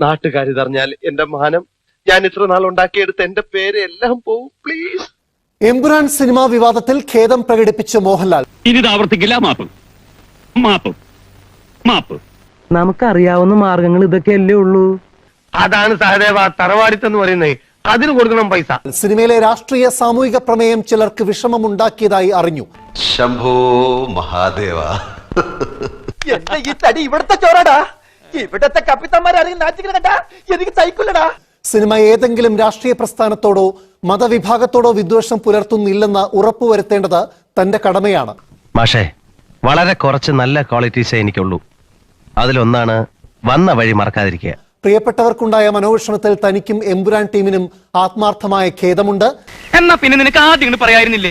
നാട്ടുകാരിതറിഞ്ഞാൽ എന്റെ മാനം ഞാൻ ഇത്ര നാൾ ഉണ്ടാക്കിയെടുത്ത എന്റെ പേര് എല്ലാം പോവും. പ്ലീസ് എംബുരാൻ സിനിമാ വിവാദത്തിൽ ഖേദം പ്രകടിപ്പിച്ച മോഹൻലാൽ. ഇനി ആവർത്തിക്കില്ല മാപ്പ്. മാപ്പ്. മാപ്പ്. നമുക്കറിയാവുന്ന മാർഗങ്ങൾ ഇതൊക്കെയല്ലേ ഉള്ളൂ. അതാണ് സഹദേവ തറവാടിത്തം എന്ന് പറയുന്നത്. അതിന് കൊടുക്കണം പൈസ. സിനിമയിലെ രാഷ്ട്രീയ സാമൂഹിക പ്രമേയം ചിലർക്ക് വിഷമമുണ്ടാക്കിയതായി അറിഞ്ഞു. ശംഭോ മഹാദേവ. ഈ തടി ഇവിടത്തെ ചോറാടാ. ഇവിടത്തെ കപ്പിത്തന്മാരാരെങ്കിലും നാച്ചിങ്ങനെ കേട്ടാ എനിക്ക് സൈക്കിളടാ സിനിമ ഏതെങ്കിലും രാഷ്ട്രീയ പ്രസ്ഥാനത്തോടോ മതവിഭാഗത്തോടോ വിദ്വേഷം പുലർത്തുന്നില്ലെന്ന് ഉറപ്പുവരുത്തേണ്ടത് തന്റെ കടമയാണ്. മാഷേ വളരെ കുറച്ച് നല്ല ക്വാളിറ്റീസേ എനിക്കുള്ളൂ. അതിലൊന്നാണ് വന്ന വഴി മറക്കാതിരിക്കുക. പ്രിയപ്പെട്ടവർക്കുണ്ടായ മനോവിഷമത്തിൽ തനിക്കും എമ്പുരാൻ ടീമിനും ആത്മാർത്ഥമായ ഖേദമുണ്ട്. എന്നാ പിന്നെ നിനക്ക് ആദ്യം പറയായിരുന്നില്ലേ?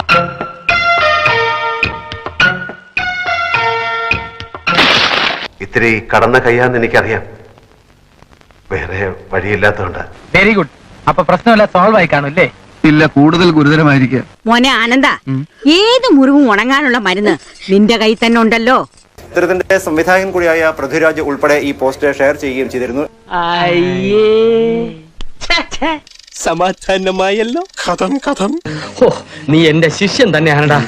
ഇത്തിരി കടന്ന കയ്യാന്ന് എനിക്കറിയാം. വേറെ വഴിയില്ലാത്തതുകൊണ്ട്. വെരി ഗുഡ് അപ്പൊ പ്രശ്നമല്ല സോൾവ് ആയി കാണും അല്ലേ? ഇല്ല കൂടുതൽ ഗുരുതരമായിരിക്കാം. മോനെ ആനന്ദ ഏത് മുറിവും ഉണങ്ങാനുള്ള മരുന്ന് നിന്റെ കയ്യിൽ തന്നെ ഉണ്ടല്ലോ? ചിത്രത്തിന്റെ സംവിധായകൻ കൂടിയായ പൃഥ്വിരാജ് ഉൾപ്പെടെ ഈ പോസ്റ്റ് ഷെയർ ചെയ്യുകയും ചെയ്തിരുന്നു. സമാധാനമായല്ലോ. കഥം കഥം. നീ എന്റെ ശിഷ്യൻ തന്നെയാണടാ.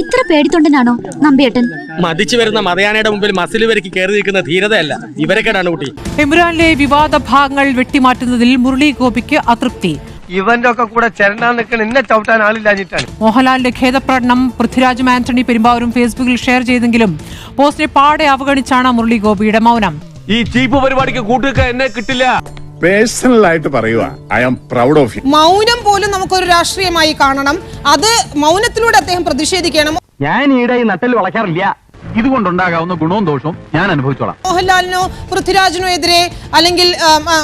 ഇത്ര പേടിത്തൊണ്ടനാണോ നമ്പിയേട്ടൻ? മതിച്ചു വരുന്ന മതയാനയുടെ മുമ്പിൽ മസിൽ വരയ്ക്ക് കയറി നിൽക്കുന്ന ധീരതയല്ല. ഇവരെക്കെടാണ് കുട്ടി ഇമ്രാനിലെ വിവാദ ഭാഗങ്ങൾ വെട്ടിമാറ്റുന്നതിൽ മുരളി ഗോപിക്ക് അതൃപ്തി. ഇവന്റെ ഒക്കെ കൂടെ ചെരണാൻ നിൽക്കണ എന്നെ ചവിട്ടാൻ ആളില്ലാഞ്ഞിട്ടാണ്. മോഹൻലാലിന്റെ ഖേദപ്രകടനം പൃഥ്വിരാജും ആന്റണി പെരുമ്പാവൂരും ഫേസ്ബുക്കിൽ ഷെയർ ചെയ്തെങ്കിലും പോസ്റ്റിനെ പാടെ അവഗണിച്ചാണ് മുരളി ഗോപിയുടെ മൗനം. ഈ ചീപ്പ് പരിപാടിക്ക് കൂട്ടുക എന്നെ കിട്ടില്ല. പേഴ്സണൽ ആയിട്ട് പറയുക I am proud of you. മൗനം പോലും നമുക്കൊരു രാഷ്ട്രീയമായി കാണണം. അത് മൗനത്തിലൂടെ അദ്ദേഹം പ്രതിഷേധിക്കണം. ഞാൻ ഈടെ ഈ നട്ടൽ വളയ്ക്കാറില്ല. ഇതുകൊണ്ടുണ്ടാകാവുന്ന ഗുണവും ദോഷവും ഞാൻ അനുഭവിച്ചോളാം. മോഹൻലാലിനോ പൃഥ്വിരാജിനോ എതിരെ അല്ലെങ്കിൽ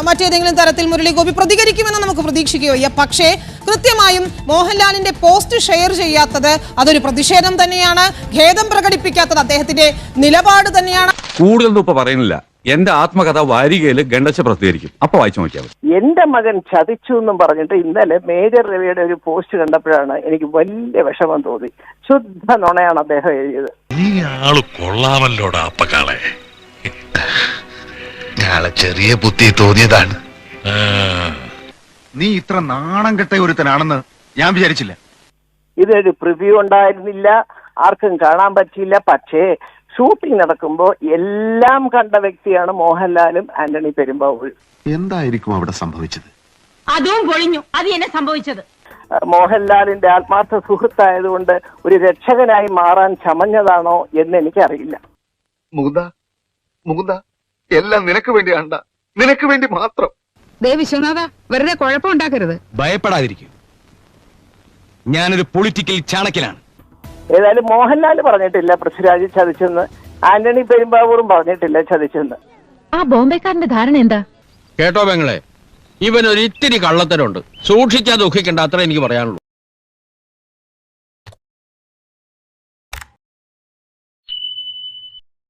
മറ്റേതെങ്കിലും തരത്തിൽ മുരളിഗോപി പ്രതികരിക്കുമെന്ന് നമുക്ക് പ്രതീക്ഷിക്കുകയോ വയ്യ പക്ഷേ കൃത്യമായും മോഹൻലാലിന്റെ പോസ്റ്റ് ഷെയർ ചെയ്യാത്തത് അതൊരു പ്രതിഷേധം തന്നെയാണ്. ഖേദം പ്രകടിപ്പിക്കാത്തത് അദ്ദേഹത്തിന്റെ നിലപാട് തന്നെയാണ്. കൂടുതൽ ഇപ്പൊ പറയുന്നില്ല. എന്റെ ആത്മകഥ വാരികയിൽ ഗണ്ടച്ച പ്രസിദ്ധീകരിക്കും. അപ്പൊ വായിച്ചു നോക്കിയാൽ എന്റെ മകൻ ചതിച്ചു എന്നും പറഞ്ഞിട്ട് ഇന്നലെ മേജർ രവിയുടെ ഒരു പോസ്റ്റ് കണ്ടപ്പോഴാണ് എനിക്ക് വലിയ വിഷമം തോന്നി. ശുദ്ധ നുണയാണ് അദ്ദേഹം എഴുതിയത്. നീ ആൾ കൊള്ളാമല്ലോടാ അപ്പക്കാളെ. ഞാളെ ചെറിയ ബുദ്ധി തോന്നിയതാണ്. നീ ഇത്ര നാണം കെട്ട ഒരുത്തനാണെന്ന് ഞാൻ വിചാരിച്ചില്ല. ഇതൊരു പ്രിവ്യൂ ഉണ്ടായിരുന്നില്ല. ആർക്കും കാണാൻ പറ്റിയില്ല. പക്ഷേ ഷൂട്ടിംഗ് നടക്കുമ്പോൾ എല്ലാം കണ്ട വ്യക്തിയാണ് മോഹൻലാലും ആന്റണി പെരുമ്പാവൂർ. എന്തായിരിക്കും അവിടെ സംഭവിച്ചത്? അതും പൊളിഞ്ഞു. അത് എന്നെ സംഭവിച്ചത്. മോഹൻലാലിന്റെ ആത്മാർത്ഥ സുഹൃത്തായതുകൊണ്ട് ഒരു രക്ഷകനായി മാറാൻ ചമഞ്ഞതാണോ എന്ന് എനിക്കറിയില്ല. മുകുന്ദ മുകുന്ദ എല്ലാം നിനക്ക് വേണ്ടിയാണ്ട നിനക്ക് വേണ്ടി മാത്രം. ദേ വിശ്വനാഥ വെറുതെ കുഴപ്പമുണ്ടാക്കരുത് ഭയപ്പെടാതിരിക്കും. ഞാനൊരു പൊളിറ്റിക്കൽ ചാണക്കിലാണ് ഏതായാലും മോഹൻലാൽ പറഞ്ഞിട്ടില്ല പൃഥ്വിരാജ് ചതിച്ചെന്ന്. ആന്റണി പെരുമ്പാവൂറും പറഞ്ഞിട്ടില്ല ചതിച്ചെന്ന്. ആ ബോംബെക്കാരന്റെ ധാരണ എന്താ? കേട്ടോ പെങ്ങളെ ഇവൻ ഒരു ഇത്തിരി കള്ളത്തരമുണ്ട്. സൂക്ഷിച്ചാ ദുഃഖിക്കണ്ട അത്ര എനിക്ക് പറയാനുള്ളൂ.